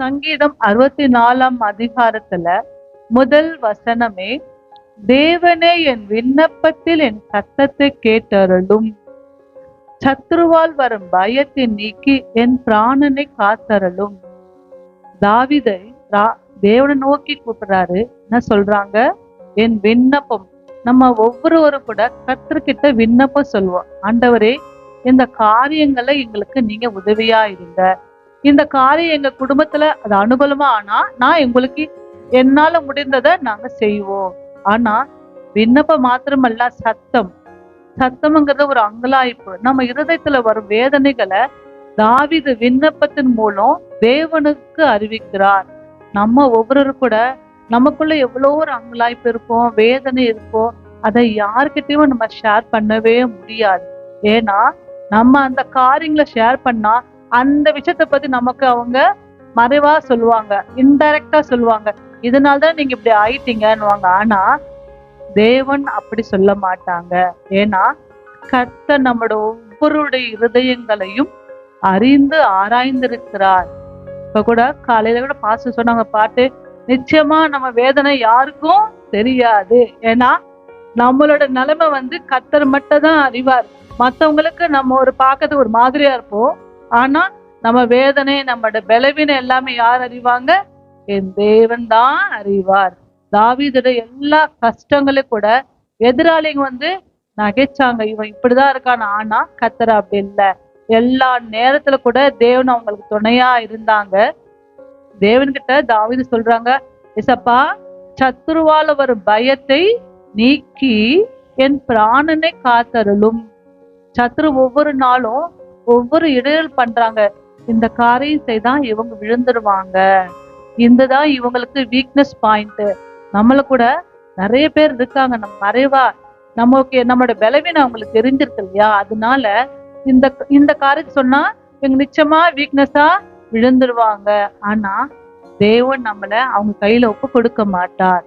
சங்கீதம் அறுபத்தி நாலாம் அதிகாரத்துல முதல் வசனமே தேவனே என் விண்ணப்பத்தில் என் சத்தத்தை கேட்டருளும். சத்ருவால் வரும் பயத்தை நீக்கி என் பிராணனை காத்தரலும் தாவிதை தேவனை நோக்கி கூப்பிடுறாரு. என்ன சொல்றாங்க? என் விண்ணப்பம். நம்ம ஒவ்வொருவரும் கூட கத்திரிக்கிட்ட விண்ணப்பம் சொல்லுவோம். ஆண்டவரே இந்த காரியங்களை எங்களுக்கு நீங்க உதவியா இருங்க. இந்த காரியம் எங்க குடும்பத்துல அது அனுகூலமா ஆனா நான் எங்களுக்கு என்னால முடிந்ததை நாங்க செய்வோம். ஆனா விண்ணப்பம் மாத்திரமல்ல சத்தம். சத்தம்ங்கிறது ஒரு அங்கலாய்ப்பு. நம்ம இருதயத்துல வரும் வேதனைகளை தாவிது விண்ணப்பத்தின் மூலம் தேவனுக்கு அறிவிக்கிறார். நம்ம ஒவ்வொரு கூட நமக்குள்ள எவ்வளோ ஒரு அங்கலாய்ப்பு இருக்கும் வேதனை இருக்கும். அதை யார்கிட்டயும் நம்ம ஷேர் பண்ணவே முடியாது. ஏன்னா நம்ம அந்த காரியங்களை ஷேர் பண்ணா அந்த விஷயத்தை பத்தி நமக்கு அவங்க மறைவா சொல்லுவாங்க இன்டைரக்டா சொல்லுவாங்க. இதனால்தான் நீங்க இப்படி ஆயிட்டீங்கன்னுவாங்க. ஆனா தேவன் அப்படி சொல்ல மாட்டாங்க. ஏன்னா கர்த்தர் நம்மளோட ஒவ்வொருடைய இருதயங்களையும் அறிந்து ஆராய்ந்திருக்கிறார். இப்ப கூட காலையில கூட பாச சொன்னாங்க பாட்டு நிச்சயமா நம்ம வேதனை யாருக்கும் தெரியாது. ஏன்னா நம்மளோட நிலைமை வந்து கத்தர் மட்டும் தான் அறிவார். மத்தவங்களுக்கு நம்ம ஒரு பார்க்கறது ஒரு மாதிரியா இருப்போம். ஆனா நம்ம வேதனை நம்மளோட பலவீனம் எல்லாமே யார் அறிவாங்க? என் தேவன் தான் அறிவார். தாவிதோட எல்லா கஷ்டங்களும் கூட எதிராளிங்க வந்து நகைச்சாங்க. இவன் இப்படிதான் இருக்கான். ஆனா கத்தர் அப்படி இல்லை. எல்லா நேரத்துல கூட தேவன் அவங்களுக்கு துணையா இருந்தாங்க. தேவன்கிட்ட தாவீது சொல்றாங்க இசப்பா சத்துருவால ஒரு பயத்தை நீக்கி என் பிராணனை காத்தருளும். சத்துரு ஒவ்வொரு நாளும் ஒவ்வொரு இடையல் பண்றாங்க. இந்த காரியம் செய்தா இவங்க விழுந்துருவாங்க. இந்ததான் இவங்களுக்கு வீக்னஸ் பாயிண்ட் நம்மள கூட நிறைய பேர் இருக்காங்க. நம்ம மறைவா நமக்கு நம்மளோட பலவீனம் அவங்களுக்கு தெரிஞ்சிருக்கு இல்லையா? அதனால இந்த இந்த காரியத்தை சொன்னா இவங்க நிச்சயமா வீக்னஸா விழுந்துருவாங்க. ஆனா தேவன் நம்மள அவங்க கையில ஒப்பு கொடுக்க மாட்டார்.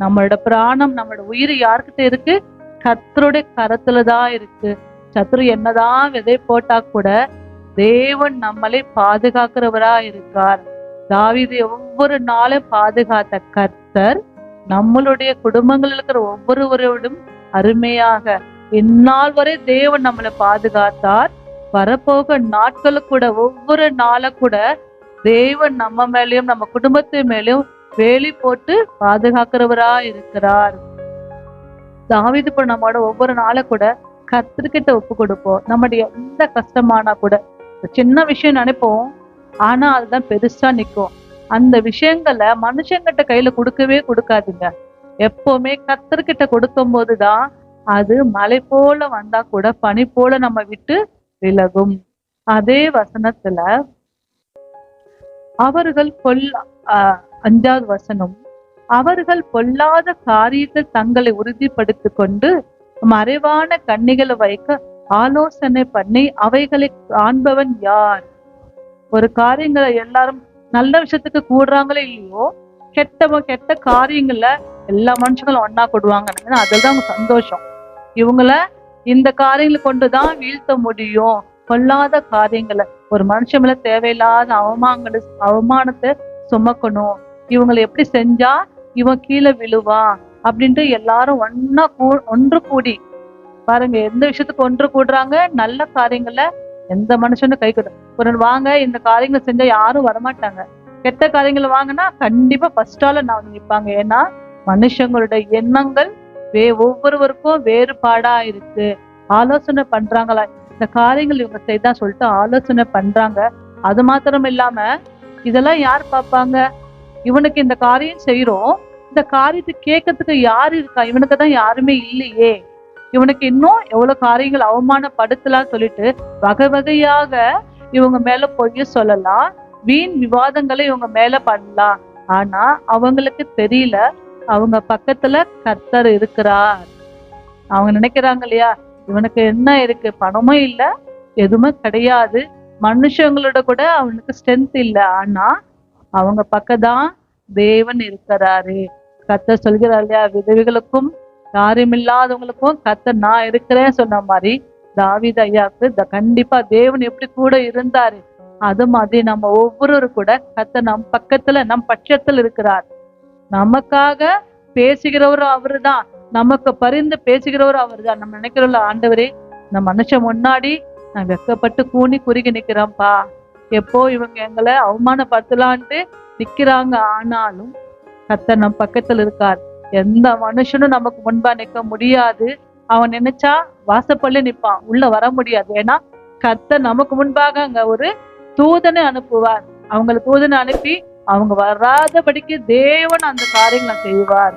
நம்மளோட பிராணம் நம்மளோட உயிர் யாருக்கிட்ட இருக்கு? கத்தருடைய கரத்துலதான் இருக்கு. சத்ரு என்னதான் விதை போட்டா கூட தேவன் நம்மளை பாதுகாக்கிறவரா இருக்கார் தாவிது ஒவ்வொரு நாளும் பாதுகாத்த கர்த்தர் நம்மளுடைய குடும்பங்களில் இருக்கிற ஒவ்வொருவரோடும் அருமையாக இந்நாள் வரை தேவன் நம்மளை பாதுகாத்தார். வரப்போக நாட்களுக்கு கூட ஒவ்வொரு நாளை கூட தேவன் நம்ம மேலயும் நம்ம குடும்பத்து மேலயும் வேலி போட்டு பாதுகாக்கிறவரா இருக்கிறார் தாவீது இப்ப நம்மளோட ஒவ்வொரு நாளை கூட கத்திரிக்கிட்ட ஒப்பு கொடுப்போம். நம்முடைய எந்த கஷ்டமானா கூட. சின்ன விஷயம் நினைப்போம். ஆனா அதுதான் பெருசா நிக்கும். அந்த விஷயங்களை மனுஷங்கிட்ட கையில கொடுக்கவே கொடுக்காதுங்க. எப்பவுமே கர்த்தர்கிட்ட கொடுக்கும் போதுதான் அது மலை போல வந்தா கூட பனி போல நம்ம விட்டு விலகும். அதே வசனத்துல அவர்கள் கொல்ல அஞ்சாவது வசனம் அவர்கள் பொல்லாத காரியத்தில் தங்களை உறுதிப்படுத்திக் கொண்டு மறைவான கண்ணிகளை வைக்க ஆலோசனை பண்ணி அவைகளை காண்பவன் யார்? ஒரு காரியங்களை எல்லாரும் நல்ல விஷயத்துக்கு கூடுறாங்களோ இல்லையோ கெட்ட கெட்ட காரியங்களை எல்லா மனுஷங்களும் ஒன்னா கொடுவாங்க அதுதான் அவங்க சந்தோஷம். இவங்கள இந்த காரியங்களை கொண்டுதான் வீழ்த்த முடியும். கொல்லாத காரியங்களை. ஒரு மனுஷன் மேல தேவையில்லாத அவமானங்களை அவமானத்தை சுமக்கணும். இவங்களை எப்படி செஞ்சா இவன் கீழே விழுவான்? அப்படின்ட்டு எல்லாரும் ஒன்னா கூ ஒன்று கூடி. பாருங்க எந்த விஷயத்துக்கு ஒன்று கூடுறாங்க? நல்ல காரியங்களை எந்த மனுஷனும் கை கொடு ஒரு வாங்க இந்த காரியங்களை செஞ்சா யாரும் வரமாட்டாங்க. கெட்ட காரியங்களை வாங்கினா கண்டிப்பா ஃபர்ஸ்ட் ஆல நான் நிற்பாங்க ஏன்னா மனுஷங்களுடைய எண்ணங்கள் வே ஒவ்வொருவருக்கும் வேறுபாடா இருக்கு. ஆலோசனை பண்றாங்களா? இந்த காரியங்கள் இவங்க செய்தா சொல்லிட்டு ஆலோசனை பண்றாங்க. அது மாத்திரம் இல்லாம இதெல்லாம் யார் பார்ப்பாங்க? இவனுக்கு இந்த காரியம் செய்யறோம் இந்த காரியத்தை கேட்கறதுக்கு யாரு இருக்கா? இவனுக்கு தான் யாருமே இல்லையே. இவனுக்கு இன்னும் எவ்வளவு காரியங்கள் அவமானப்படுத்தலாம் சொல்லிட்டு வகை வகையாக இவங்க மேல பொய்ய சொல்லலாம். வீண் விவாதங்களை இவங்க மேல பண்ணலாம். ஆனா அவங்களுக்கு தெரியல. அவங்க பக்கத்துல கர்த்தர் இருக்கிறார். அவங்க நினைக்கிறாங்க இல்லையா? இவனுக்கு என்ன இருக்கு? பணமும் இல்ல எதுவுமே கிடையாது. மனுஷங்களோட கூட அவனுக்கு ஸ்ட்ரென்த் இல்ல. ஆனா அவங்க பக்கம்தான் தேவன் இருக்கிறாரு. கர்த்தர் சொல்கிறார் இல்லையா? விதவைகளுக்கும் யாருமில்லாதவங்களுக்கும் கர்த்தர் நான் இருக்கிறேன் சொன்ன மாதிரி தாவித ஐயாவுக்கு கண்டிப்பா தேவன் எப்படி கூட இருந்தாரு. அது மாதிரி நம்ம ஒவ்வொருவரும் கூட கத்த நம் பக்கத்துல நம் பட்சத்தில் இருக்கிறார். நமக்காக பேசுகிறவரும் அவருதான். நமக்கு பரிந்து பேசுகிறவரும் அவர்தான். நம்ம நினைக்கிறோம்ல ஆண்டவரே இந்த மனுஷன் முன்னாடி நான் வெக்கப்பட்டு கூனி குறுகி நிக்கிறேன்ப்பா. எப்போ இவங்க எங்களை அவமானப்படுத்தலான்ட்டு நிக்கிறாங்க. ஆனாலும் கத்தர் நம் பக்கத்துல இருக்கார். எந்த மனுஷனும் நமக்கு முன்பா நிற்க முடியாது. அவன் நினைச்சா வாசப்பள்ளி நிற்பான். உள்ள வர முடியாது. ஏன்னா கத்தர் நமக்கு முன்பாக அங்க ஒரு தூதனை அனுப்புவார். அவங்கள தூதனை அனுப்பி அவங்க வராதபடிக்கு தேவன் அந்த காரியங்களை செய்வார்.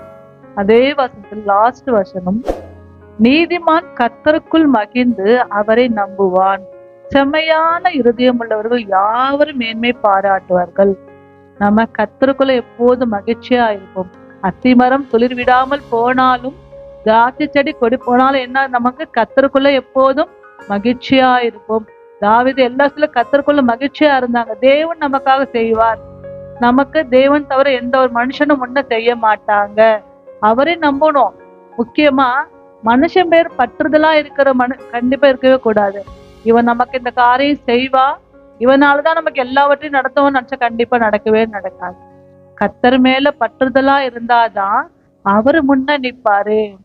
அதே வசனத்தில் லாஸ்ட் வசனம் நீதிமான் கத்தருக்குள் மகிழ்ந்து அவரை நம்புவான். செம்மையான இருதயம் உள்ளவர்கள் யாவரும் மேன்மை பாராட்டுவார்கள். நம்ம கத்தருக்குள்ள எப்போதும் மகிழ்ச்சியா இருப்போம். அத்திமரம் துளிர் விடாமல் போனாலும் திராட்சை செடி கொடி போனாலும் என்ன நமக்கு கத்தருக்குள்ள எப்போதும் மகிழ்ச்சியா இருப்போம். தாவிது எல்லாத்துல கத்தருக்குள்ள மகிழ்ச்சியா இருந்தாங்க. தேவன் நமக்காக செய்வார். நமக்கு தேவன் தவிர எந்த ஒரு மனுஷனும் முன்ன செய்ய மாட்டாங்க. அவரே நம்பணும். முக்கியமா மனுஷன் பேர் பற்றுதலா இருக்கிற மனு கண்டிப்பா இருக்கவே கூடாது. இவன் நமக்கு இந்த காரியம் செய்வா இவனாலதான் நமக்கு எல்லாவற்றையும் நடத்தவும் நினைச்சா கண்டிப்பா நடக்கவே நடக்காது. கத்தர் மேல பற்றுதலா இருந்தாதான் அவரு முன்ன நிப்பாரு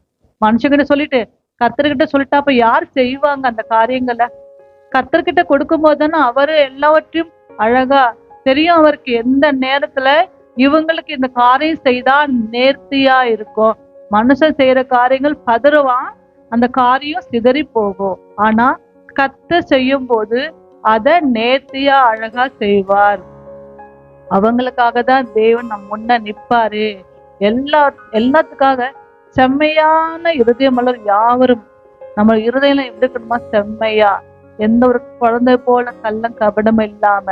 மனுஷங்கிட்ட சொல்லிட்டு கத்தர்கிட்ட சொல்லிட்டா அப்ப யார் செய்வாங்க அந்த காரியங்களை? கத்தர்கிட்ட கொடுக்கும் போது அவரு எல்லாவற்றையும் அழகா தெரியும் அவருக்கு எந்த நேரத்துல இவங்களுக்கு இந்த காரியம் செய்தா நேர்த்தியா இருக்கும். மனுஷன் செய்யற காரியங்கள் பதறுவான் அந்த காரியம் சிதறி போகும். ஆனா கத்த செய்யும் போது அதை நேர்த்தியா அழகா செய்வார். அவங்களுக்காக தான் தேவன் நம் முன்ன நிற்பாரு. எல்லா எல்லாத்துக்காக செம்மையான இருதயம் யாவரும் நம்ம இருதயம் எப்படி இருக்கணுமா? செம்மையா. எந்த ஒரு குழந்தை போல கள்ளம் கபடம் இல்லாம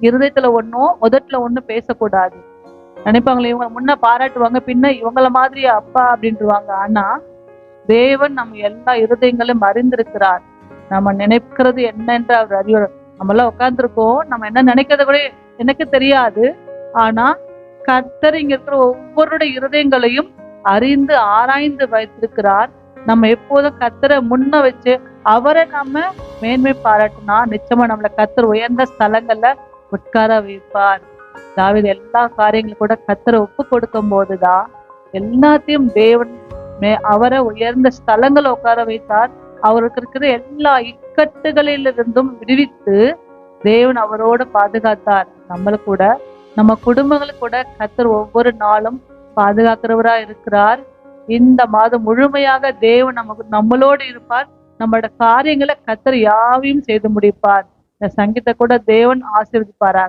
இருதயத்துல ஒண்ணும் உதட்டுல ஒண்ணும் பேசக்கூடாது. நினைப்பாங்களே இவங்க முன்ன பாராட்டுவாங்க பின்ன இவங்கள மாதிரி அப்பா அப்படின்ட்டுவாங்க ஆனா தேவன் நம்ம எல்லா இருதயங்களையும் அறிந்திருக்கிறார். நம்ம நினைக்கிறது என்னன்ற அவர் அறிவு நம்ம எல்லாம் உட்காந்துருக்கோம் நம்ம என்ன நினைக்கிறத கூட எனக்கு தெரியாது. ஆனா கர்த்தர் இங்க இருக்கிற ஒவ்வொருடைய இருதயங்களையும் அறிந்து ஆராய்ந்து வைத்திருக்கிறார். நம்ம எப்போதும் கத்தரை முன்ன வச்சு அவரை நம்ம மேன்மை பாராட்டினா நிச்சயமா நம்மளை கத்தர் உயர்ந்த ஸ்தலங்கள்ல உட்கார வைப்பார். தாவீது எல்லா காரியங்களும் கூட கத்தரை ஒப்பு கொடுக்கும் போதுதான் எல்லாத்தையும் தேவன் மே- அவரை உயர்ந்த ஸ்தலங்களை உட்கார வைத்தார். அவருக்கு இருக்கிற எல்லா இக்கட்டுகளிலிருந்தும் விடுவித்து தேவன் அவரோட பாதுகாத்தார். நம்மள கூட நம்ம குடும்பங்களுக்கு கூட கத்தர் ஒவ்வொரு நாளும் பாதுகாக்கிறவரா இருக்கிறார். இந்த மாதம் முழுமையாக தேவன் நமக்கு நம்மளோடு இருப்பார். நம்மளோட காரியங்களை கத்தர் யாவையும் செய்து முடிப்பார். இந்த சங்கீத கூட தேவன் ஆசீர்வதிப்பாராக.